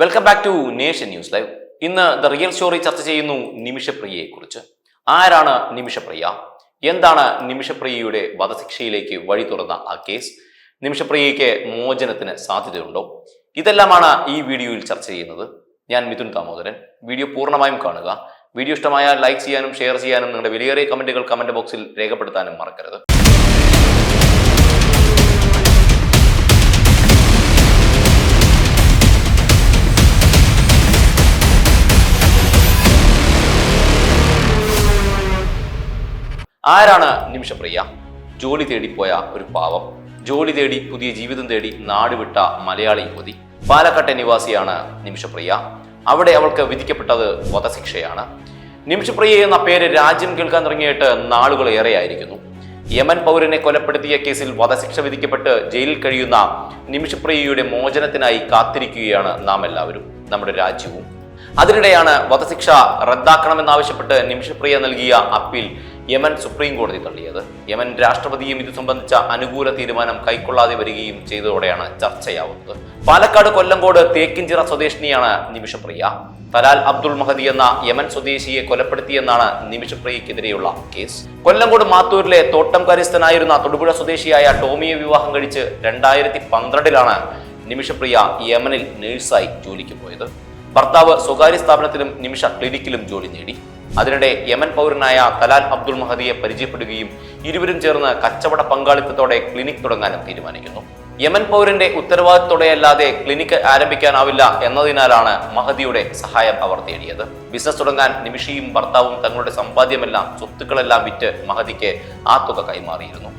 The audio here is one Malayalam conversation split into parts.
Welcome back to Nation News Live ഇന്ന് ദ റിയൽ സ്റ്റോറി ചർച്ച ചെയ്യുന്നു നിമിഷപ്രിയയെ കുറിച്ച് ആരാണ് നിമിഷപ്രിയ? എന്താണ് നിമിഷപ്രിയയുടെ വധശിക്ഷയിലേക്ക് വഴി തുറന്ന ആ കേസ്? നിമിഷപ്രിയയ്ക്ക് മോചനത്തിന് സാധ്യതയുണ്ടോ? ഇതെല്ലാമാണ് ഈ വീഡിയോയിൽ ചർച്ച ചെയ്യുന്നത്. ഞാൻ മിഥുൻ ദാമോദരൻ. വീഡിയോ പൂർണമായും കാണുക. വീഡിയോ ഇഷ്ടമായാൽ ലൈക്ക് ചെയ്യാനും ഷെയർ ചെയ്യാനും നിങ്ങളുടെ വിലയേറിയ കമന്റുകൾ കമന്റ് ബോക്സിൽ രേഖപ്പെടുത്താനും മറക്കരുത്. ആരാണ് നിമിഷപ്രിയ? ജോലി തേടിപ്പോയ ഒരു പാവം. ജോലി തേടി പുതിയ ജീവിതം തേടി നാടുവിട്ട മലയാളി യുവതി. പാലക്കാട്ടെ നിവാസിയാണ് നിമിഷപ്രിയ. അവിടെ അവൾക്ക് വിധിക്കപ്പെട്ടത് വധശിക്ഷയാണ്. നിമിഷപ്രിയ എന്ന പേര് രാജ്യം കേൾക്കാൻ തുടങ്ങിയിട്ട് നാളുകൾ ഏറെയായിരിക്കുന്നു. യമൻ പൗരനെ കൊലപ്പെടുത്തിയ കേസിൽ വധശിക്ഷ വിധിക്കപ്പെട്ട് ജയിലിൽ കഴിയുന്ന നിമിഷപ്രിയയുടെ മോചനത്തിനായി കാത്തിരിക്കുകയാണ് നാം എല്ലാവരും നമ്മുടെ രാജ്യവും. അതിനിടെയാണ് വധശിക്ഷ റദ്ദാക്കണമെന്നാവശ്യപ്പെട്ട് നിമിഷപ്രിയ നൽകിയ അപ്പീൽ യമൻ സുപ്രീം കോടതി തള്ളിയത്. യമൻ രാഷ്ട്രപതിയും ഇത് സംബന്ധിച്ച അനുകൂല തീരുമാനം കൈക്കൊള്ളാതെ വരികയും ചെയ്തതോടെയാണ് ചർച്ചയാവുന്നത്. പാലക്കാട് കൊല്ലങ്കോട് തേക്കിഞ്ചിറ സ്വദേശിനിയാണ് നിമിഷപ്രിയ. തലാൽ അബ്ദുൾ മഹദി എന്ന യമൻ സ്വദേശിയെ കൊലപ്പെടുത്തിയെന്നാണ് നിമിഷപ്രിയക്കെതിരെയുള്ള കേസ്. കൊല്ലങ്കോട് മാത്തൂരിലെ തോട്ടം കാര്യസ്ഥനായിരുന്ന തൊടുപുഴ സ്വദേശിയായ ടോമിയെ വിവാഹം കഴിച്ച് രണ്ടായിരത്തി പന്ത്രണ്ടിലാണ് നിമിഷപ്രിയ യമനിൽ നേഴ്സായി ജോലിക്ക് പോയത്. ഭർത്താവ് സ്വകാര്യ സ്ഥാപനത്തിലും നിമിഷ ക്ലിനിക്കിലും ജോലി നേടി. അതിനിടെ യമൻ പൗരനായ തലാൽ അബ്ദുൾ മഹദിയെ പരിചയപ്പെടുകയും ഇരുവരും ചേർന്ന് കച്ചവട പങ്കാളിത്തത്തോടെ ക്ലിനിക് തുടങ്ങാനും തീരുമാനിക്കുന്നു. യമൻ പൗരന്റെ ഉത്തരവാദിത്തോടെയല്ലാതെ ക്ലിനിക്ക് ആരംഭിക്കാനാവില്ല എന്നതിനാലാണ് മഹദിയുടെ സഹായം അവർ തേടിയത്. ബിസിനസ് തുടങ്ങാൻ നിമിഷയും ഭർത്താവും തങ്ങളുടെ സമ്പാദ്യമെല്ലാം സ്വത്തുക്കളെല്ലാം വിറ്റ് മഹദിക്ക് ആ തുക കൈമാറിയിരുന്നു.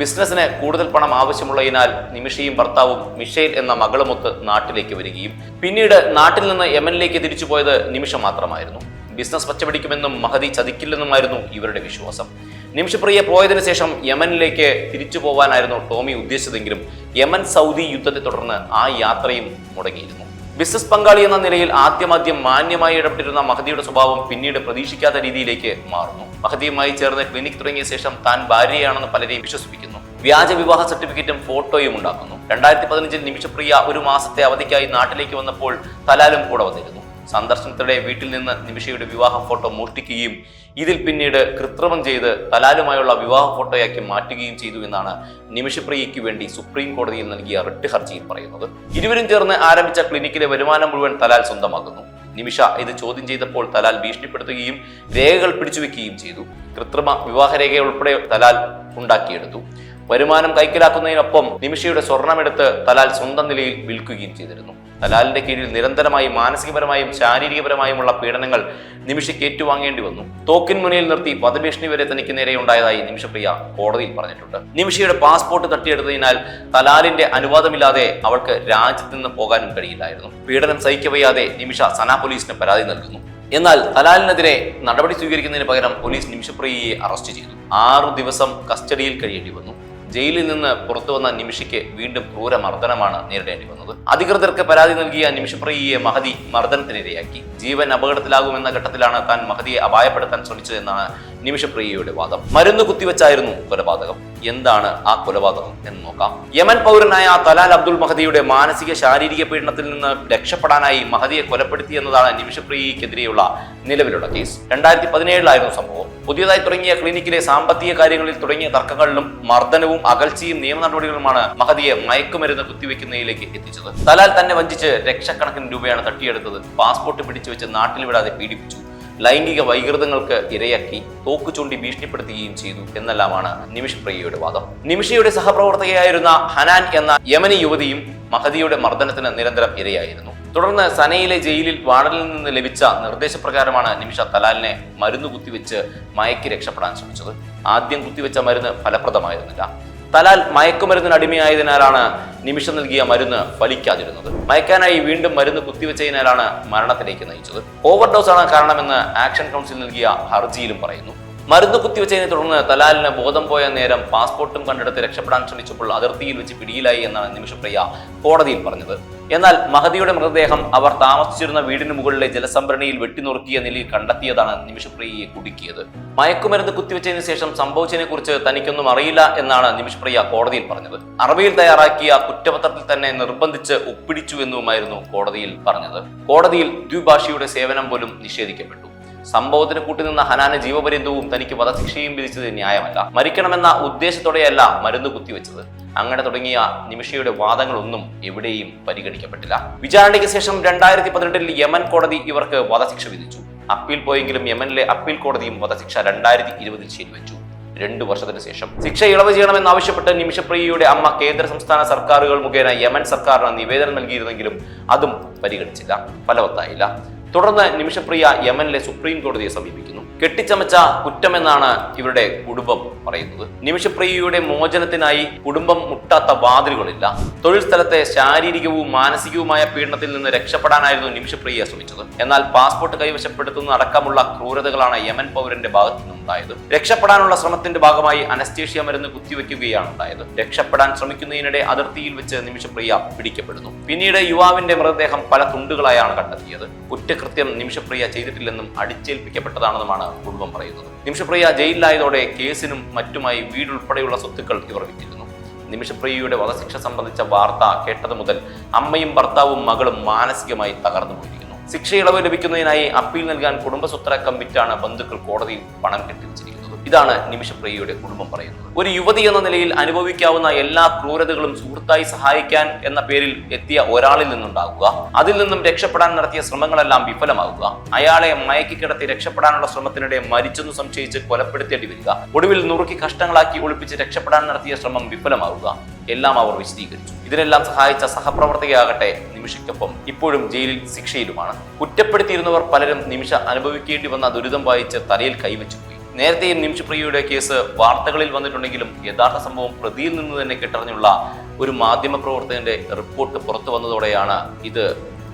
ബിസിനസ്സിന് കൂടുതൽ പണം ആവശ്യമുള്ളതിനാൽ നിമിഷയും ഭർത്താവും മിഷേൽ എന്ന മകളുമൊത്ത് നാട്ടിലേക്ക് വരികയും പിന്നീട് നാട്ടിൽ നിന്ന് യമനിലേക്ക് തിരിച്ചുപോയത് നിമിഷം മാത്രമായിരുന്നു ബിസിനസ് പച്ചപിടിക്കുമെന്നും മഹദി ചതിക്കില്ലെന്നുമായിരുന്നു ഇവരുടെ വിശ്വാസം. നിമിഷപ്രിയ പോയതിനു ശേഷം യമനിലേക്ക് തിരിച്ചു പോവാനായിരുന്നു ടോമി ഉദ്ദേശിച്ചതെങ്കിലും യമൻ സൗദി യുദ്ധത്തെ തുടർന്ന് ആ യാത്രയും മുടങ്ങിയിരുന്നു. ബിസിനസ് പങ്കാളി എന്ന നിലയിൽ ആദ്യമാദ്യം മാന്യമായി ഇടപെട്ടിരുന്ന മഹദിയുടെ സ്വഭാവം പിന്നീട് പ്രതീക്ഷിക്കാത്ത രീതിയിലേക്ക് മാറുന്നു. മഹദിയുമായി ചേർന്ന് ക്ലിനിക് തുടങ്ങിയ ശേഷം താൻ ഭാര്യയാണെന്ന് പലരെയും വിശ്വസിപ്പിക്കുന്നു. വ്യാജ വിവാഹ സർട്ടിഫിക്കറ്റും ഫോട്ടോയും ഉണ്ടാക്കുന്നു. രണ്ടായിരത്തി പതിനഞ്ചിൽ നിമിഷപ്രിയ ഒരു മാസത്തെ അവധിക്കായി നാട്ടിലേക്ക് വന്നപ്പോൾ തലാലും കൂടെ വന്നിരുന്നു. സന്ദർശനത്തിനിടെ വീട്ടിൽ നിന്ന് നിമിഷയുടെ വിവാഹ ഫോട്ടോ മോഷ്ടിക്കുകയും ഇതിൽ പിന്നീട് കൃത്രിമം ചെയ്ത് തലാലുമായുള്ള വിവാഹ ഫോട്ടോയാക്കി മാറ്റുകയും ചെയ്തു എന്നാണ് നിമിഷപ്രിയയ്ക്ക് വേണ്ടി സുപ്രീം കോടതിയിൽ നൽകിയ റിട്ട് ഹർജിയിൽ പറയുന്നത്. ഇരുവരും ചേർന്ന് ആരംഭിച്ച ക്ലിനിക്കിലെ വരുമാനം മുഴുവൻ തലാൽ സ്വന്തമാക്കുന്നു. നിമിഷ ഇത് ചോദ്യം ചെയ്തപ്പോൾ തലാൽ ഭീഷണിപ്പെടുത്തുകയും രേഖകൾ പിടിച്ചുവെക്കുകയും ചെയ്തു. കൃത്രിമ വിവാഹരേഖ ഉൾപ്പെടെ തലാൽ ഉണ്ടാക്കിയെടുത്തു. വരുമാനം കൈക്കലാക്കുന്നതിനൊപ്പം നിമിഷയുടെ സ്വർണമെടുത്ത് തലാൽ സ്വന്തം നിലയിൽ വിൽക്കുകയും ചെയ്തിരുന്നു. തലാലിന്റെ കീഴിൽ നിരന്തരമായും മാനസികപരമായും ശാരീരികപരമായുമുള്ള പീഡനങ്ങൾ നിമിഷയ്ക്ക് ഏറ്റുവാങ്ങേണ്ടി വന്നു. തോക്കിൻ മുനയിൽ നിർത്തി വധഭീഷണി വരെ തനിക്ക് നേരെ ഉണ്ടായതായി നിമിഷപ്രിയ കോടതിയിൽ പറഞ്ഞിട്ടുണ്ട്. നിമിഷയുടെ പാസ്പോർട്ട് തട്ടിയെടുത്തതിനാൽ തലാലിന്റെ അനുവാദമില്ലാതെ അവൾക്ക് രാജ്യത്ത് നിന്ന് പോകാനും കഴിയില്ലായിരുന്നു. പീഡനം സഹിക്കവയ്യാതെ നിമിഷ സനാ പോലീസിന് പരാതി നൽകുന്നു. എന്നാൽ തലാലിനെതിരെ നടപടി സ്വീകരിക്കുന്നതിന് പകരം പോലീസ് നിമിഷപ്രിയയെ അറസ്റ്റ് ചെയ്തു. ആറു ദിവസം കസ്റ്റഡിയിൽ കഴിയേണ്ടി വന്നു. ജയിലിൽ നിന്ന് പുറത്തു വന്ന നിമിഷയ്ക്ക് വീണ്ടും ക്രൂര മർദ്ദനമാണ് നേരിടേണ്ടി വന്നത്. അധികൃതർക്ക് പരാതി നൽകിയ നിമിഷപ്രിയയെ മഹതി മർദ്ദനത്തിനിരയാക്കി. ജീവൻ അപകടത്തിലാകുമെന്ന ഘട്ടത്തിലാണ് താൻ മഹതിയെ അപായപ്പെടുത്താൻ ശ്രമിച്ചതെന്നാണ് നിമിഷപ്രിയയുടെ വാദം. മരുന്ന് കുത്തിവെച്ചായിരുന്നു കൊലപാതകം. എന്താണ് ആ കൊലപാതകം എന്ന് നോക്കാം. യമൻ പൗരനായ തലാൽ അബ്ദുൾ മഹദിയുടെ മാനസിക ശാരീരിക പീഡനത്തിൽ നിന്ന് രക്ഷപ്പെടാനായി മഹദിയെ കൊലപ്പെടുത്തി എന്നതാണ് നിമിഷപ്രിയക്കെതിരെയുള്ള നിലവിലുള്ള കേസ്. രണ്ടായിരത്തി പതിനേഴിലായിരുന്നു സംഭവം. പുതിയതായി തുടങ്ങിയ ക്ലിനിക്കിലെ സാമ്പത്തിക കാര്യങ്ങളിൽ തുടങ്ങിയ തർക്കങ്ങളിലും മർദ്ദനവും അകൽച്ചയും നിയമ നടപടികളുമാണ് മഹദിയെ മയക്കുമരുന്ന് കുത്തിവെക്കുന്നതിലേക്ക് എത്തിച്ചത്. തലാൽ തന്നെ വഞ്ചിച്ച് ലക്ഷക്കണക്കിന് രൂപയാണ് തട്ടിയെടുത്തത്. പാസ്പോർട്ട് പിടിച്ചു വെച്ച് നാട്ടിൽ വിടാതെ പീഡിപ്പിച്ചു. ലൈംഗിക വൈകൃതങ്ങൾക്ക് ഇരയാക്കി തോക്കു ചൂണ്ടി ഭീഷണിപ്പെടുത്തുകയും ചെയ്തു എന്നെല്ലാമാണ് നിമിഷപ്രിയയുടെ വാദം. നിമിഷയുടെ സഹപ്രവർത്തകയായിരുന്ന ഹനാൻ എന്ന യമനി യുവതിയും മഹദിയുടെ മർദ്ദനത്തിന് നിരന്തരം ഇരയായിരുന്നു. തുടർന്ന് സനയിലെ ജയിലിൽ വാടലിൽ നിന്ന് ലഭിച്ച നിർദ്ദേശപ്രകാരമാണ് നിമിഷ തലാലിനെ മരുന്ന് കുത്തിവെച്ച് മയക്കി രക്ഷപ്പെടാൻ ശ്രമിച്ചത്. ആദ്യം കുത്തിവെച്ച മരുന്ന് ഫലപ്രദമായിരുന്നില്ല. തലാൽ മയക്കുമരുന്നിന് അടിമയായതിനാലാണ് നിമിഷം നൽകിയ മരുന്ന് ഫലിക്കാതിരുന്നത്. മയക്കാനായി വീണ്ടും മരുന്ന് കുത്തിവെച്ചതിനാലാണ് മരണത്തിലേക്ക് നയിച്ചത്. ഓവർഡോസ് ആണ് കാരണമെന്ന് ആക്ഷൻ കൗൺസിൽ നൽകിയ ഹർജിയിലും പറയുന്നു. മരുന്ന് കുത്തിവെച്ചതിനെ തുടർന്ന് തലാലിന് ബോധം പോയ നേരം പാസ്പോർട്ടും കണ്ടെടുത്ത് രക്ഷപ്പെടാൻ ശ്രമിച്ചപ്പോൾ അതിർത്തിയിൽ വെച്ച് പിടിയിലായി എന്നാണ് നിമിഷപ്രിയ കോടതിയിൽ പറഞ്ഞത്. എന്നാൽ മഹദിയുടെ മൃതദേഹം അവർ താമസിച്ചിരുന്ന വീടിന് മുകളിലെ ജലസംഭരണിയിൽ വെട്ടിനുറുക്കിയ നിലയിൽ കണ്ടെത്തിയതാണ് നിമിഷപ്രിയയെ കുടുക്കിയത്. മയക്കുമരുന്ന് കുത്തിവെച്ചതിന് ശേഷം സംഭവിച്ചതിനെ കുറിച്ച് തനിക്കൊന്നും അറിയില്ല എന്നാണ് നിമിഷപ്രിയ കോടതിയിൽ പറഞ്ഞത്. അറബിയിൽ തയ്യാറാക്കിയ കുറ്റപത്രത്തിൽ തന്നെ നിർബന്ധിച്ച് ഒപ്പിടിച്ചു എന്നുമായിരുന്നു കോടതിയിൽ പറഞ്ഞത്. കോടതിയിൽ ദ്വിഭാഷിയുടെ സേവനം പോലും നിഷേധിക്കപ്പെട്ടു. സംഭവത്തിന് കൂട്ടുനിന്ന ഹനാന് ജീവപര്യന്തവും തനിക്ക് വധശിക്ഷയും വിധിച്ചത് ന്യായമല്ല. മരിക്കണമെന്ന ഉദ്ദേശത്തോടെയല്ല മരുന്ന് കുത്തിവെച്ചത്. അങ്ങനെ തുടങ്ങിയ നിമിഷയുടെ വാദങ്ങളൊന്നും എവിടെയും പരിഗണിക്കപ്പെട്ടില്ല. വിചാരണയ്ക്ക് ശേഷം രണ്ടായിരത്തി പതിനെട്ടിൽ യമൻ കോടതി ഇവർക്ക് വധശിക്ഷ വിധിച്ചു. അപ്പീൽ പോയെങ്കിലും യമനിലെ അപ്പീൽ കോടതിയും വധശിക്ഷ രണ്ടായിരത്തി ഇരുപതിൽ ശരിവെച്ചു. രണ്ടു വർഷത്തിന് ശേഷം ശിക്ഷ ഇളവ് ചെയ്യണമെന്നാവശ്യപ്പെട്ട് നിമിഷപ്രിയയുടെ അമ്മ കേന്ദ്ര സംസ്ഥാന സർക്കാരുകൾ മുഖേന യമൻ സർക്കാരിന് നിവേദനം നൽകിയിരുന്നെങ്കിലും അതും പരിഗണിച്ചില്ല. ഫലവത്തായില്ല. തുടർന്ന് നിമിഷപ്രിയ യമനിലെ സുപ്രീം കോടതിയെ സമീപിക്കുന്നു. കെട്ടിച്ചമച്ച കുറ്റമെന്നാണ് ഇവരുടെ കുടുംബം പറയുന്നത്. നിമിഷപ്രിയയുടെ മോചനത്തിനായി കുടുംബം മുട്ടാത്ത വാതിലുകളില്ല. തൊഴിൽ സ്ഥലത്തെ ശാരീരികവും മാനസികവുമായ പീഡനത്തിൽ നിന്ന് രക്ഷപ്പെടാനായിരുന്നു നിമിഷപ്രിയ ശ്രമിച്ചത്. എന്നാൽ പാസ്പോർട്ട് കൈവശപ്പെടുത്തുന്ന അടക്കമുള്ള ക്രൂരതകളാണ് യമൻ പൗരന്റെ ഭാഗത്തു നിന്നുണ്ടായത് രക്ഷപ്പെടാനുള്ള ശ്രമത്തിന്റെ ഭാഗമായി അനസ്തേഷ്യ മരുന്ന് കുത്തിവെക്കുകയാണ് ഉണ്ടായത്. രക്ഷപ്പെടാൻ ശ്രമിക്കുന്നതിനിടെ അതിർത്തിയിൽ വെച്ച് നിമിഷപ്രിയ പിടിക്കപ്പെടുന്നു. പിന്നീട് യുവാവിന്റെ മൃതദേഹം പല തുണ്ടുകളായാണ് കണ്ടെത്തിയത്. കുറ്റകൃത്യം നിമിഷപ്രിയ ചെയ്തിട്ടില്ലെന്നും അടിച്ചേൽപ്പിക്കപ്പെട്ടതാണെന്നുമാണ് കുടുംബം പറയുന്നത്. നിമിഷപ്രിയ ജയിലിലായതോടെ കേസിനും മറ്റുമായി വീടുൾപ്പെടെയുള്ള സ്വത്തുക്കൾ ഇവർ വിറ്റിരുന്നു. നിമിഷപ്രിയയുടെ വധശിക്ഷ സംബന്ധിച്ച വാർത്ത കേട്ടത് മുതൽ അമ്മയും ഭർത്താവും മകളും മാനസികമായി തകർന്നു പോയിരിക്കുന്നു ശിക്ഷ ഇളവ് ലഭിക്കുന്നതിനായി അപ്പീൽ നൽകാൻ കുടുംബ കമ്മിറ്റാണ് ബന്ധുക്കൾ കോടതിയിൽ പണം കെട്ടിവച്ചിരിക്കുന്നത്. ഇതാണ് നിമിഷപ്രിയയുടെ കുടുംബം പറയുന്നത്. ഒരു യുവതി എന്ന നിലയിൽ അനുഭവിക്കാവുന്ന എല്ലാ ക്രൂരതകളും സുഹൃത്തായി സഹായിക്കാൻ എന്ന പേരിൽ എത്തിയ ഒരാളിൽ നിന്നുണ്ടാകുക അതിൽ നിന്നും രക്ഷപ്പെടാൻ നടത്തിയ ശ്രമങ്ങളെല്ലാം വിഫലമാകുക അയാളെ മയക്കിക്കിടത്തി രക്ഷപ്പെടാനുള്ള ശ്രമത്തിനിടെ മരിച്ചെന്ന് സംശയിച്ച് കൊലപ്പെടുത്തേണ്ടി വരിക. ഒടുവിൽ നുറുക്കി കഷ്ടങ്ങളാക്കി ഒളിപ്പിച്ച് രക്ഷപ്പെടാൻ നടത്തിയ ശ്രമം വിഫലമാകുക എല്ലാം അവർ വിശദീകരിച്ചു. ഇതിനെല്ലാം സഹായിച്ച സഹപ്രവർത്തകയാകട്ടെ നിമിഷയ്ക്കൊപ്പം ഇപ്പോഴും ജയിലിൽ ശിക്ഷയിലുമാണ്. കുറ്റപ്പെടുത്തിയിരുന്നവർ പലരും നിമിഷ അനുഭവിക്കേണ്ടി വന്ന ദുരിതം വായിച്ച് തലയിൽ കൈവച്ചു പോയി. നേരത്തെയും നിമിഷപ്രിയയുടെ കേസ് വാർത്തകളിൽ വന്നിട്ടുണ്ടെങ്കിലും യഥാർത്ഥ സംഭവം പ്രതിയിൽ നിന്ന് തന്നെ കെട്ടറിഞ്ഞുള്ള ഒരു മാധ്യമ പ്രവർത്തകന്റെ റിപ്പോർട്ട് പുറത്തു വന്നതോടെയാണ് ഇത്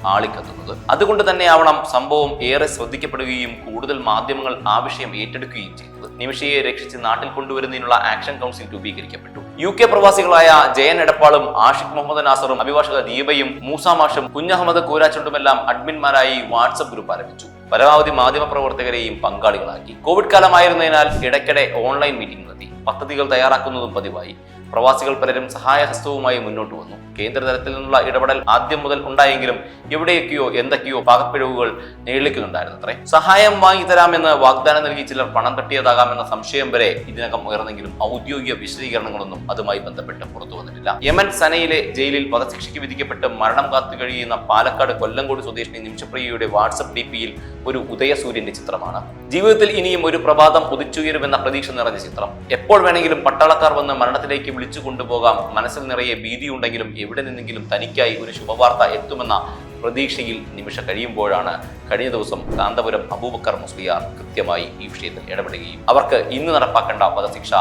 ആളിക്കത്തുന്നത്. അതുകൊണ്ട് തന്നെയാവണം സംഭവം ഏറെ ശ്രദ്ധിക്കപ്പെടുകയും കൂടുതൽ മാധ്യമങ്ങൾ ആ വിഷയം ഏറ്റെടുക്കുകയും ചെയ്തത് നിമിഷയെ രക്ഷിച്ച് നാട്ടിൽ കൊണ്ടുവരുന്നതിനുള്ള ആക്ഷൻ കൗൺസിൽ രൂപീകരിക്കപ്പെട്ടു. യു കെ പ്രവാസികളായ ജയൻ എടപ്പാളും ആഷിഖ് മുഹമ്മദ് നാസറും അഭിഭാഷക ദീപയും മൂസാമാഷും കുഞ്ഞഹമ്മദ് കൂരാച്ചുണ്ടുമെല്ലാം അഡ്മിൻമാരായി വാട്സപ്പ് ഗ്രൂപ്പ് ആരംഭിച്ചു. പരമാവധി മാധ്യമ പ്രവർത്തകരെയും പങ്കാളികളാക്കി. കോവിഡ് കാലമായിരുന്നതിനാൽ ഇടയ്ക്കിടെ ഓൺലൈൻ മീറ്റിംഗ് നടത്തി. പദ്ധതികൾ തയ്യാറാക്കുന്നതും പതിവായി. പ്രവാസികൾ പലരും സഹായഹസ്തവുമായി മുന്നോട്ട് വന്നു. കേന്ദ്രതലത്തിൽ നിന്നുള്ള ഇടപെടൽ ആദ്യം മുതൽ ഉണ്ടായെങ്കിലും എവിടെയൊക്കെയോ എന്തൊക്കെയോ പാകപ്പിഴവുകൾ നേളിക്കുന്നുണ്ടായിരുന്നു അത്രേ. സഹായം വാങ്ങിത്തരാമെന്ന് വാഗ്ദാനം നൽകി ചിലർ പണം തട്ടിയതാകാമെന്ന സംശയം വരെ ഇതിനകം ഉയർന്നെങ്കിലും ഔദ്യോഗിക വിശദീകരണങ്ങളൊന്നും അതുമായി ബന്ധപ്പെട്ട് പുറത്തു വന്നിട്ടില്ല. യമൻ സനയിലെ ജയിലിൽ വധശിക്ഷയ്ക്ക് വിധിക്കപ്പെട്ട് മരണം കാത്തു കഴിയുന്ന പാലക്കാട് കൊല്ലങ്കോട് സ്വദേശിനി നിമിഷപ്രിയയുടെ വാട്സപ്പ് ഡി പിയിൽ ഒരു ഉദയസൂര്യന്റെ ചിത്രമാണ്. ജീവിതത്തിൽ ഇനിയും ഒരു പ്രഭാതം ഉദിച്ചുയരുമെന്ന പ്രതീക്ഷ നിറഞ്ഞ ചിത്രം. എപ്പോൾ വേണമെങ്കിലും പട്ടാളക്കാർ വന്ന് മരണത്തിലേക്ക് വിളിച്ചു കൊണ്ടുപോകാം. മനസ്സിൽ നിറയെ ഭീതിയുണ്ടെങ്കിലും എവിടെ നിന്നെങ്കിലും തനിക്കായി ഒരു ശുഭവാർത്ത എത്തുമെന്ന പ്രതീക്ഷയിൽ നിമിഷ കഴിയുമ്പോഴാണ് കഴിഞ്ഞ ദിവസം കാന്തപുരം അബൂബക്കർ മുസ്ലിയാർ കൃത്യമായി ഈ വിഷയത്തിൽ ഇടപെടുകയും അവർക്ക് ഇന്ന് നടപ്പാക്കേണ്ട വധശിക്ഷ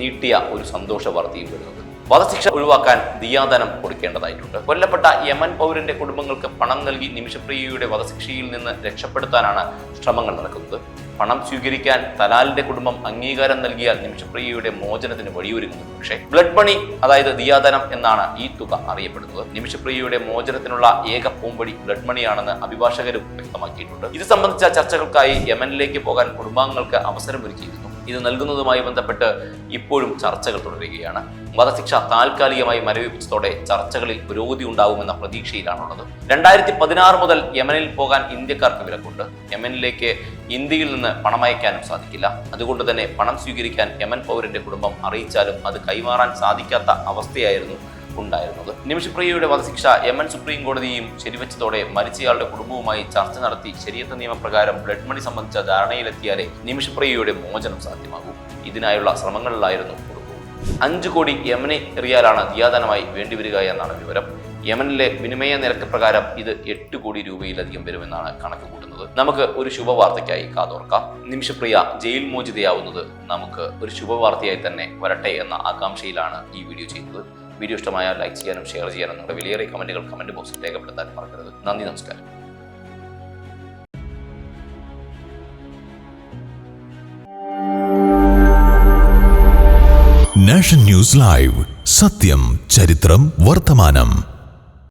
നീട്ടിയ ഒരു സന്തോഷ വാർത്തയും വരുന്നത്. വധശിക്ഷ ഒഴിവാക്കാൻ ദിയാദാനം കൊടുക്കേണ്ടതായിട്ടുണ്ട്. കൊല്ലപ്പെട്ട യമൻ പൗരന്റെ കുടുംബങ്ങൾക്ക് പണം നൽകി നിമിഷപ്രിയയുടെ വധശിക്ഷയിൽ നിന്ന് രക്ഷപ്പെടുത്താനാണ് ശ്രമങ്ങൾ നടക്കുന്നത്. പണം സ്വീകരിക്കാൻ തലാലിന്റെ കുടുംബം അംഗീകാരം നൽകിയാൽ നിമിഷപ്രിയയുടെ മോചനത്തിന് വഴിയൊരുങ്ങുന്നു പക്ഷേ ബ്ലഡ് മണി അതായത് ദിയാദാനം എന്നാണ് ഈ തുക അറിയപ്പെടുന്നത്. നിമിഷപ്രിയയുടെ മോചനത്തിനുള്ള ഏക പൂമ്പടി ബ്ലഡ് മണിയാണെന്ന് അഭിഭാഷകരും വ്യക്തമാക്കിയിട്ടുണ്ട്. ഇത് സംബന്ധിച്ച ചർച്ചകൾക്കായി യമനിലേക്ക് പോകാൻ കുടുംബാംഗങ്ങൾക്ക് അവസരമൊരുക്കിയിരുന്നു. ഇത് നൽകുന്നതുമായി ബന്ധപ്പെട്ട് ഇപ്പോഴും ചർച്ചകൾ തുടരുകയാണ്. വധശിക്ഷ താൽക്കാലികമായി മരവിപ്പിച്ചതോടെ ചർച്ചകളിൽ പുരോഗതി ഉണ്ടാവുമെന്ന പ്രതീക്ഷയിലാണുള്ളത്. രണ്ടായിരത്തി പതിനാറ് മുതൽ യമനിൽ പോകാൻ ഇന്ത്യക്കാർക്ക് വിലക്കുണ്ട്. യമനിലേക്ക് ഇന്ത്യയിൽ നിന്ന് പണം അയക്കാനും സാധിക്കില്ല. അതുകൊണ്ട് തന്നെ പണം സ്വീകരിക്കാൻ യമൻ പൗരന്റെ കുടുംബം അറിയിച്ചാലും അത് കൈമാറാൻ സാധിക്കാത്ത അവസ്ഥയായിരുന്നു ഉണ്ടായിരുന്നത്. നിമിഷപ്രിയയുടെ വധശിക്ഷ യമൻ സുപ്രീം കോടതിയും ശരിവെച്ചതോടെ മരിച്ചയാളുടെ കുടുംബവുമായി ചർച്ച നടത്തി ശരിയത്ത നിയമപ്രകാരം ബ്ലഡ് മണി സംബന്ധിച്ച ധാരണയിലെത്തിയാലേ നിമിഷപ്രിയയുടെ മോചനം സാധ്യമാകും. ഇതിനായുള്ള ശ്രമങ്ങളിലായിരുന്നു അഞ്ചു കോടി യമനി റിയാലാണ് ദിയാദാനമായി വേണ്ടിവരിക എന്നാണ് വിവരം. യമനിലെ വിനിമയ നിരക്ക് പ്രകാരം ഇത് എട്ട് കോടി രൂപയിലധികം വരുമെന്നാണ് കണക്ക് കൂട്ടുന്നത് നമുക്ക് ഒരു ശുഭവാർത്തയ്ക്കായി കാതോർക്കാം. നിമിഷപ്രിയ ജയിൽ മോചിതയാവുന്നത് നമുക്ക് ഒരു ശുഭവാർത്തയായി തന്നെ വരട്ടെ എന്ന ആകാംക്ഷയിലാണ് ഈ വീഡിയോ ചെയ്യുന്നത്. വീഡിയോ ഇഷ്ടമായാൽ ലൈക്ക് ചെയ്യാനും ഷെയർ ചെയ്യാനും നിങ്ങളുടെ വിലയേറിയ കമന്റുകൾ കമന്റ് ബോക്സിൽ രേഖപ്പെടുത്താൻ മറക്കരുത്. നന്ദി നമസ്കാരം. Nation News Live. സത്യം ചരിത്രം വർത്തമാനം.